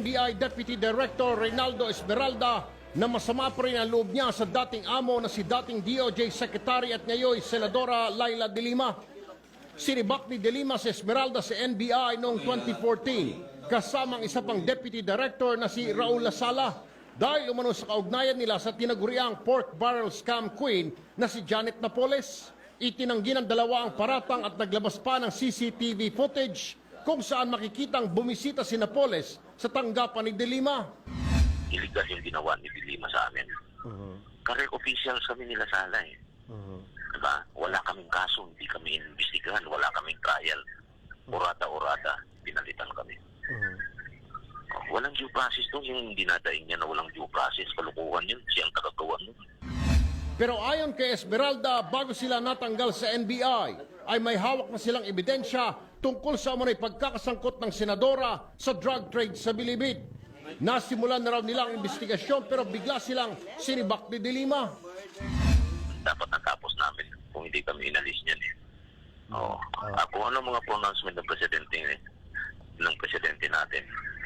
NBI Deputy Director Reynaldo Esmeralda na masama pa rin ang loob niya sa dating amo na si dating DOJ Secretary at ngayon Senadora Laila De Lima. Sinibak ni De Lima si Esmeralda sa NBI noong 2014 kasamang isa pang Deputy Director na si Raul Lasala dahil umano sa kaugnayan nila sa tinaguriang pork barrel scam queen na si Janet Napoles. Itinanggi ng dalawa ang paratang at naglabas pa ng CCTV footage kung saan makikitang bumisita si Napoles sa tanggapan ni De Lima. illegal yung ginawa ni Dilima sa amin. Career officials kami nila sala eh. Diba? Wala kaming kaso, hindi kami investigahan, wala kaming trial. Urada-urada, pinalitan kami. Oh, walang due process to, yung dinadaing niya na walang due process, kalukuhan yun, siyang kagagawa nun. Pero ayon kay Esmeralda, bago sila natanggal sa NBI, ay may hawak na silang ebidensya tungkol sa umunay pagkakasangkot ng senadora sa drug trade sa Bilibid. Nasimulan na raw nila ang investigasyon pero bigla silang sinibak ni Dilima. Dapat natapos namin kung hindi kami inalis niyan eh. Oo. Kung ano mga pronouncement ng presidente eh, ng presidente natin,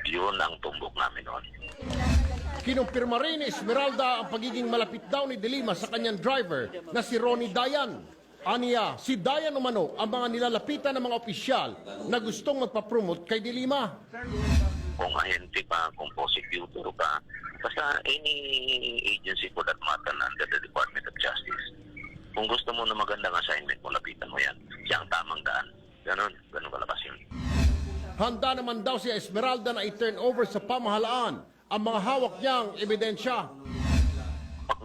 yun ang tumbok namin noon. Kinumpirma rin ni Esmeralda ang pagiging malapit daw ni Dilima sa kanyang driver na si Ronnie Dayan. Aniya, si Dayan umano ang mga nilalapitan ng mga opisyal na gustong magpapromote kay Dilima. kung ahente pa, kung prosecutor pa, basta any agency for that matter under the Department of Justice. Kung gusto mo na magandang assignment mo, lapitan mo yan. Siya ang tamang daan. Ganon, ganon kalabas yun. Handa naman daw si Esmeralda na i-turn over sa pamahalaan ang mga hawak niyang ebidensya.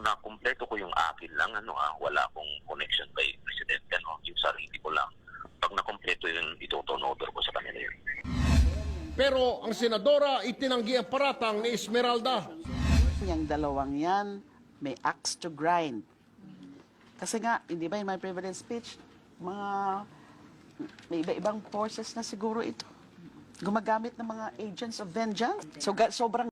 Pag nakumpleto ko yung akin lang, ano ah, wala akong connection kay Presidente, ano, yung sarili ko lang. Pag nakumpleto yun, ituturn over ko sa kanila yun. Pero ang senadora itinanggi ang paratang ni Esmeralda. Yung dalawang yan, may axe to grind. Kasi nga, hindi ba in my privilege speech, mga may iba-ibang forces na siguro ito. Gumagamit ng mga agents of vengeance. So, ga- sobrang